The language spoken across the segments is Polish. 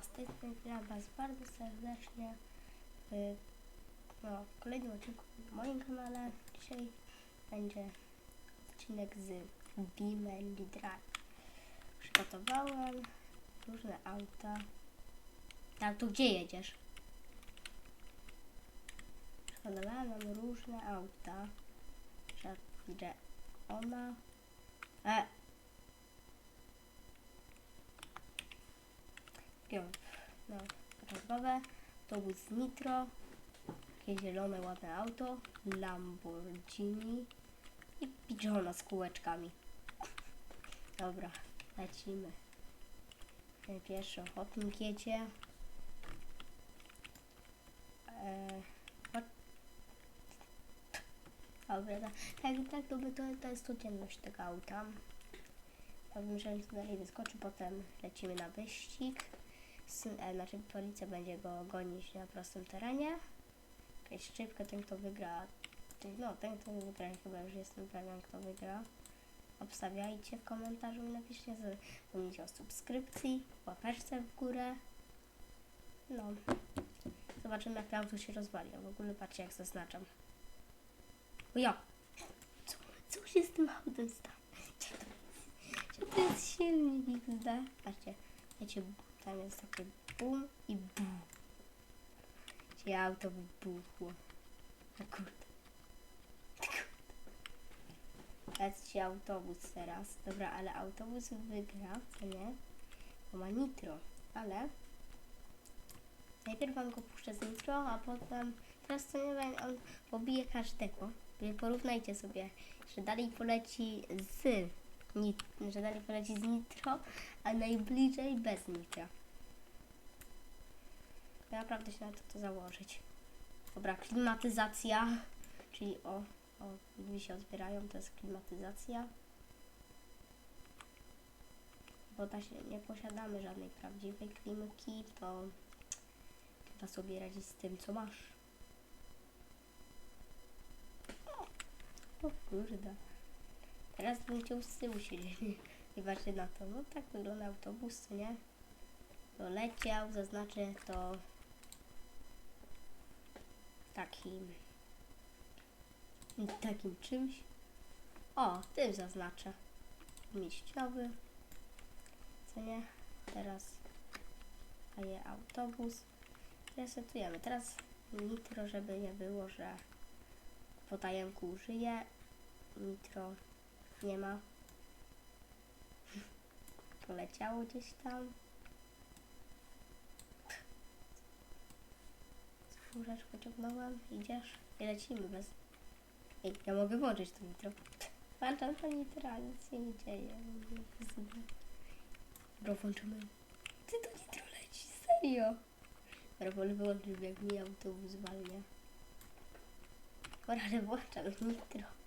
Strony witam Was bardzo serdecznie w, no, w kolejnym odcinku na moim kanale. Dzisiaj będzie odcinek z Beamandy Drive. Przygotowałem różne auta. Tak, to gdzie jedziesz? Przygotowałem różne auta, że ona... E, Pią. No, rozmowę. Autobus Nitro. Takie zielone, ładne auto. Lamborghini. I pigeona z kółeczkami. Dobra, lecimy. Pierwszy ochotnik jedzie. Eee? Dobra, tak, tak, tak to, by- to, to jest codzienność tego auta. Ja bym, że dalej wyskoczy, potem lecimy na wyścig. Znaczy policja będzie go gonić na prostym terenie. Jakaś szybko, ten kto wygra, no ten kto wygra, chyba już jestem pewien kto wygra. Obstawiajcie w komentarzu i napiszcie, zapomnijcie o subskrypcji, łapeczce w górę. No, zobaczymy jak to auto się rozwali. W ogóle patrzcie jak zaznaczam. O ja! Co, co się z tym autem stało? Gdzie to jest? Gdzie to jest silnik? Patrzcie, wiecie, tam jest takie bum i bum. Gdzie auto wybuchło. A kurde. Leci autobus teraz. Dobra, ale autobus wygra, co nie? Bo ma nitro, ale najpierw wam go puszczę z nitro, a potem teraz co nie wiem, on pobije każdego. Porównajcie sobie, że dalej poleci z nit, że dalej poleci z nitro, a najbliżej bez nitra. Ja naprawdę się na to, to założyć. Dobra, klimatyzacja, czyli o, o, drzwi się otwierają, to jest klimatyzacja. Bo ta się, nie posiadamy żadnej prawdziwej klimki, to trzeba sobie radzić z tym, co masz. O kurde. Teraz bym chciał z tyłu siedzieć. I patrzcie na to. No tak wygląda autobus, co nie? To leciał, zaznaczę to takim takim czymś. O, tym zaznaczę. Mieściowy. Co nie? Teraz daję autobus. Resetujemy. Teraz nitro, żeby nie było, że po tajemku użyję. Nitro nie ma. Poleciało gdzieś tam. Fureczkę ciągnąłem. Idziesz? I lecimy bez... Ej, ja mogę włączyć to nitro. Włączam to nitra, nic się nie dzieje. Dobra, włączymy. Ty to nitro leci, serio. Dobra, wolę wyłączyć, jak mi autobus walnie. Dobra, ale włączam nitro.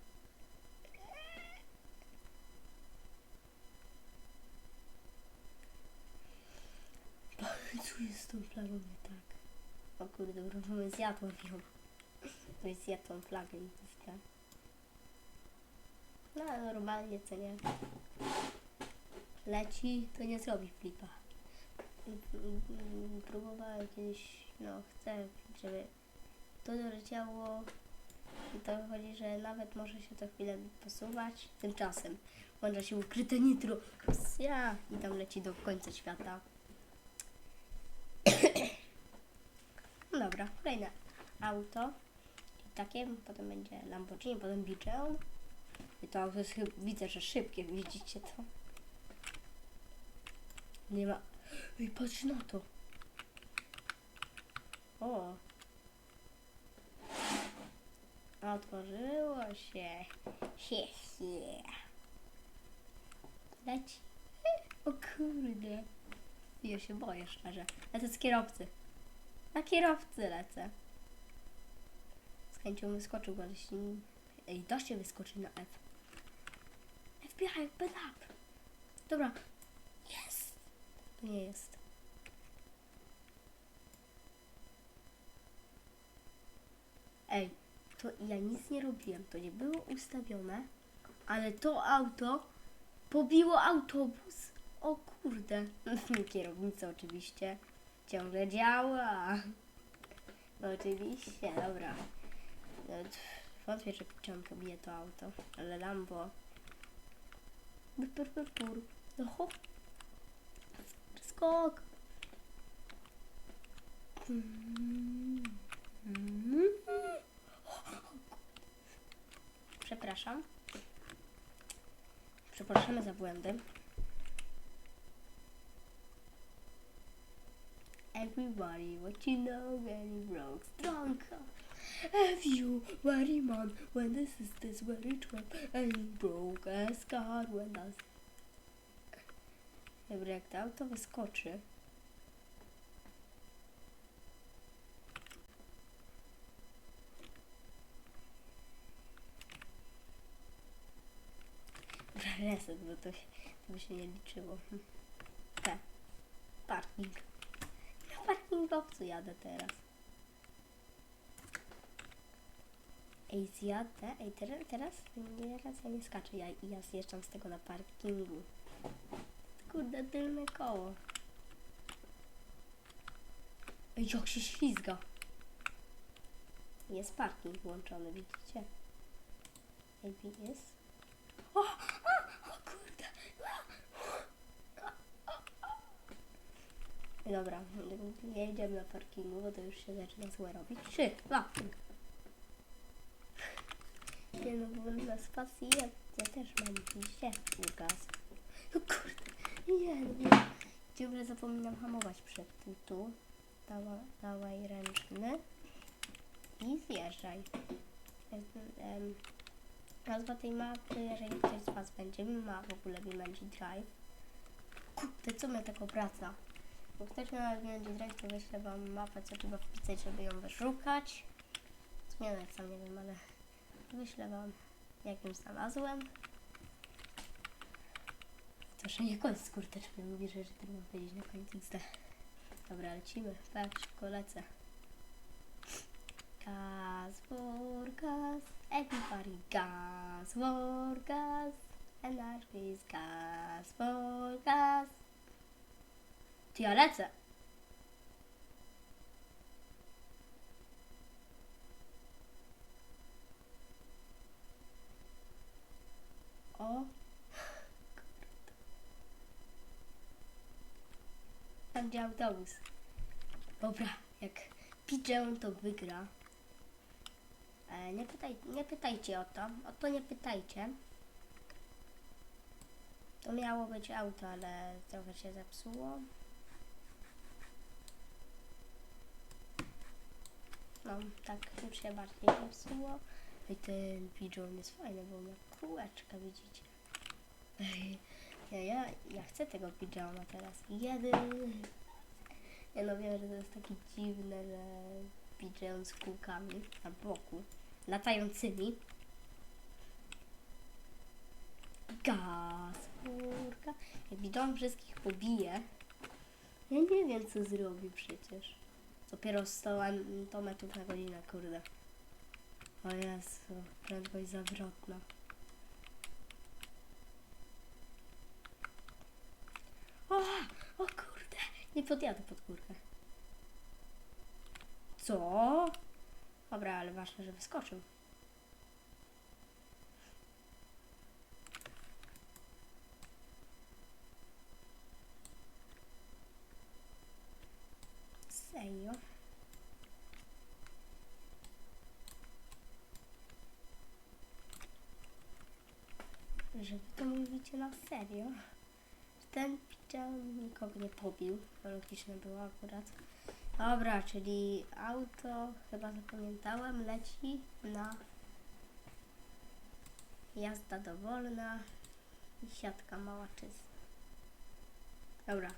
Co jest tą flagą nie tak? O kurde, wrócimy zjadłem ją. To jest zjadł tą flagę i źle. No normalnie co nie. Leci, to nie zrobi flipa. Próbowałem kiedyś, no chcę, żeby to doleciało. I to chodzi, że nawet może się to chwilę posuwać. Tymczasem włącza się ukryte nitro. Ja i tam leci do końca świata. No dobra, kolejne auto. I takie, potem będzie Lamborghini, potem Bicheon. I to auto jest, chyb- widzę, że szybkie, widzicie to? Nie ma... Ej, patrz na to. O. Otworzyło się. He, he. Leci. O kurde. Ja się boję szczerze. Lecę z kierowcy. Na kierowcy lecę. Z chęcią wyskoczył, ale się... Ej, da się wyskoczyć na F. FBI, bed up. Dobra. Jest. Nie jest. Ej, to ja nic nie robiłem. To nie było ustawione, ale to auto pobiło autobus. O kurde. Kierownica oczywiście. Ciągle działa. No oczywiście, dobra. No, wątpię, że czemu pobije to auto, ale Lambo. Pur, pur, pur, pur. No ho. Skok. Przepraszam. Przepraszamy za błędy. Everybody, what you know you broke strong. Have you very man when this is this very trap and broke a scar when that's Dobra, jak to auto wyskoczy. Reset, bo to, się, to by się nie liczyło. Hm. Te. Parking. Na parkingowcu jadę teraz. Ej, zjadę. Ej, teraz, teraz, teraz ja nie skaczę. Ja, ja zjeżdżam z tego na parkingu. Kurde, tylne koło. Ej, jak się ślizga. Jest parking włączony, widzicie? ABS. O, o, o kurde. Dobra, nie idziemy na parkingu, bo to już się zaczyna złe robić. Trzy, dwa. Nie no, bo na spacji ja, ja też mam widzicie gaz. No kurde, nie no. Ciągle zapominam hamować przed tym tu. Dawa, dawaj ręczny i zjeżdżaj. Em, Nazwa tej mapy, jeżeli ktoś z Was będzie ma w ogóle BeamNG Drive. Kurde, co mnie tak obraca? Jak ktoś ma BeamNG Drive, to wyślę Wam mapę, co trzeba wpisać, żeby ją wyszukać. Nawet sam nie wiem, ale wyślę Wam, jak ją znalazłem. To, że nie koniec skurteczny mówi, że, tak mam powiedzieć na koniec XD. Dobra, lecimy. Tak, szybko lecę. Gas for gas, everybody gas for gas, and that gas for gas. Ty ja lecę. O. Tam gdzie autobus. Dobra, jak Pigeon to wygra. E, nie, pytaj, nie pytajcie o to. O to nie pytajcie. To miało być auto, ale trochę się zepsuło. No, tak już się bardziej zepsuło. I ten Pigeon jest fajny, bo ma kółeczka, widzicie. Ja, ja, ja chcę tego pijama teraz. Jeden. Ja no wiem, że to jest takie dziwne, że pijam z kółkami na boku, latającymi. Gaz, furka. Jak widziałam wszystkich pobije, ja nie wiem co zrobi przecież. Dopiero 100, an- 100 metrów na godzinę, kurde. O Jezu, prędkość zawrotna. O, o kurde, nie podjadę pod górkę. Co? Dobra, ale ważne, że wyskoczył. Serio? Że wy to mówicie na serio? Ten widział nikogo nie pobił. Logiczne było akurat. Dobra, czyli auto, chyba zapamiętałem, leci na jazda dowolna i siatka mała czysta. Dobra,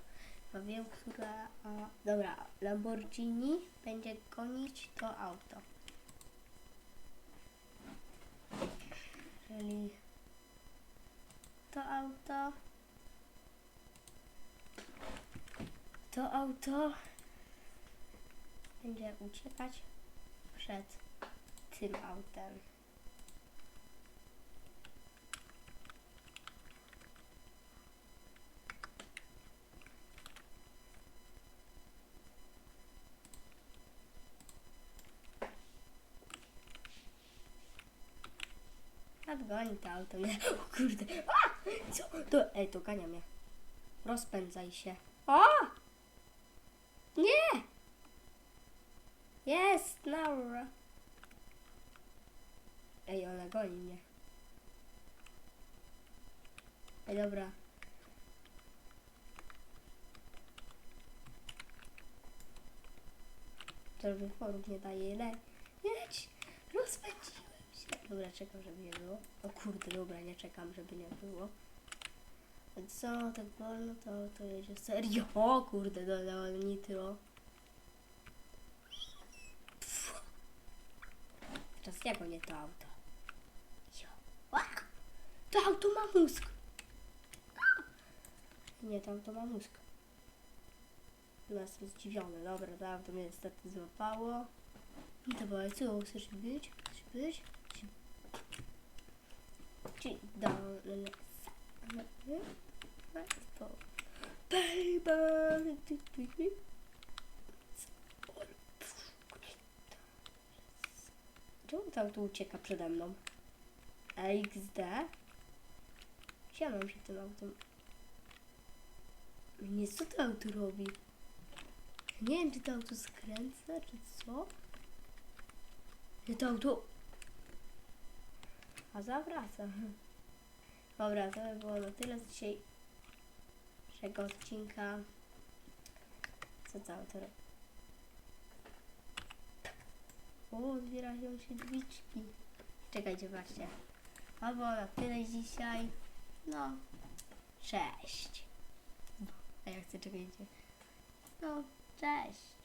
chyba wiem, która... A, dobra, Lamborghini będzie gonić to auto. Czyli to auto. To auto będzie uciekać przed tym autem. Nadgoni to auto mnie. O kurde. Co? To, ej, to gania mnie. Rozpędzaj się. O! Nie! Jest, Laura. Ej, ona goni mnie. Ej, dobra. Żeby forów nie daje le. Rozpędziłem się. Dobra, czekam, żeby nie było. O kurde, dobra, nie czekam, żeby nie było. Co, tak wolno, to, to jedzie serio. O kurde, dodałem nitro. Pff. Teraz jak nie to auto? Jo. To auto ma mózg. Nie, to auto ma mózg. Chyba jestem zdziwiony. Dobra, to auto mnie niestety złapało. I dawaj, co chcesz być? Chcesz być? Ci dole. To. Baby! Czemu to auto ucieka przede mną? XD? Ja mam się tym autem? Nie, co to auto robi? Nie wiem, czy to auto skręca, czy co? Nie, to auto... A zawraca. Dobra, to by było na tyle z dzisiejszego odcinka. Co to auto robi? O, otwierają się drzwiczki. Czekajcie, właśnie. A było na tyle dzisiaj. No, cześć. A ja chcę czekajcie. No, cześć.